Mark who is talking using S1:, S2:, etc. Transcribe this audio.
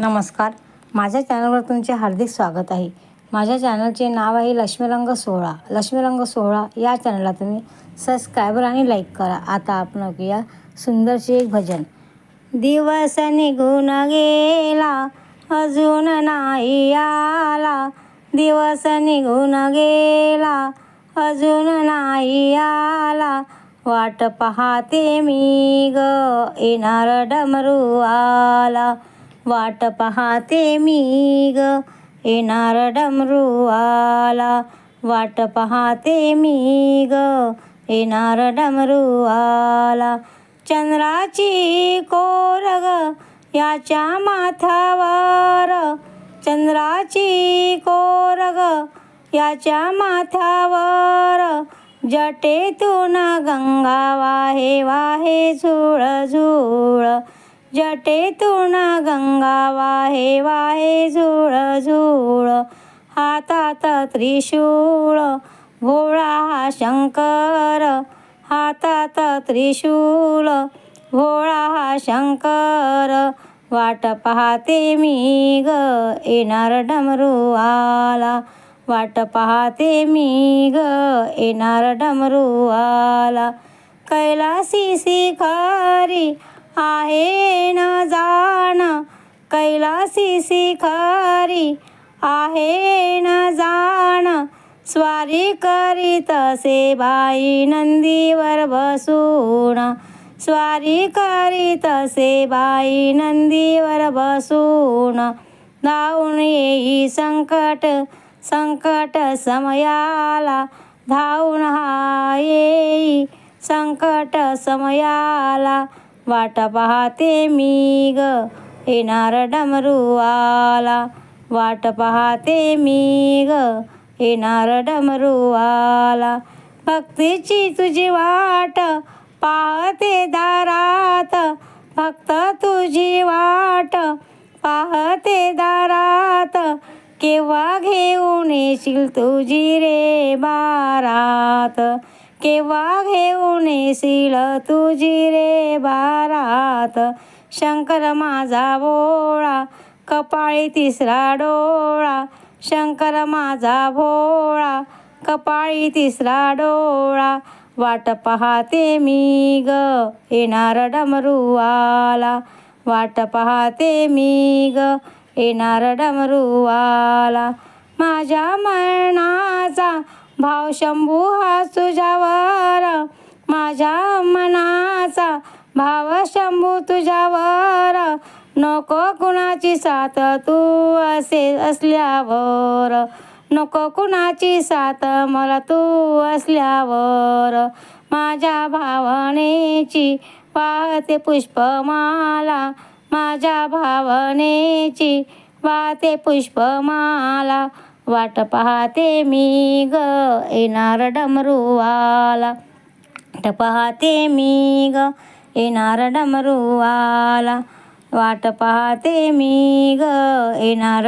S1: नमस्कार. माझ्या चॅनलवर तुमचे हार्दिक स्वागत आहे. माझ्या चॅनलचे नाव आहे लक्ष्मीरंग सोहळा. लक्ष्मीरंग सोहळा या चॅनलला तुम्ही सबस्क्रायबर आणि लाईक करा. आता आपण ऐकूया सुंदरसे एक भजन. दिवस निघून गेला अजून नाही आला. दिवस निघून गेला अजून नाही आला. वाट पाहते मी ग येणार डमरू आला. वाट पाहते मी ग. येणार डमरू आला वाट पाहते मी ग. येणार डमरू आला चंद्राची कोरग याच्या माथावर. चंद्राची कोरग याच्या माथावर. जटेतून गंगा वाहे वाहे झुळ झुळ जटेतून गंगा वाहे वाहे झुळ झुळ हातात त्रिशूळ भोळा हा शंकर हातात त्रिशूळ भोळा हा शंकर वाट पाहते मी ग येणार डमरू आला वाट पाहते मी ग येणार डमरू आला कैलासी शिखरी आहे न जाण कैलासी शिखरी आहे न जाण स्वारी करीत असे बाई नंदीवर बसून. स्वारी करीत असे बाई नंदीवर बसून. धावून येई संकट संकट समयाला. धावून हा येई संकट समयाला. वाट पाहते मी ग. येणार डमरू आला वाट पाहते मी ग. येणार डमरू आला भक्तीची तुझी वाट पाहते दारात. भक्त तुझी वाट पाहते दारात. केव्हा घेऊन येशील तुझी रे बारात? केव्हा घेऊन येशील तुझी रे बारात शंकर माझा भोळा कपाळी तिसरा डोळा. शंकर माझा भोळा कपाळी तिसरा डोळा. वाट पाहते मी ग येणार डमरू आला वाट पाहते मी ग येणार डमरू आला माझ्या मरणाचा भाव शंभू हा तुझ्यावर. माझ्या भाव शंभू तुझ्यावर नको कुणाची साथ तू असे असल्यावर. नको कुणाची साथ मला तू असल्यावर. माझ्या भावनेची वाहते पुष्पमाला माझ्या भावनेची वाहते पुष्पमाला. वाट पाहते मी ग येणार डमरूवाला. वाट पाहते मी ग येणार डमरूवाला वाट पाहते मी ग येणार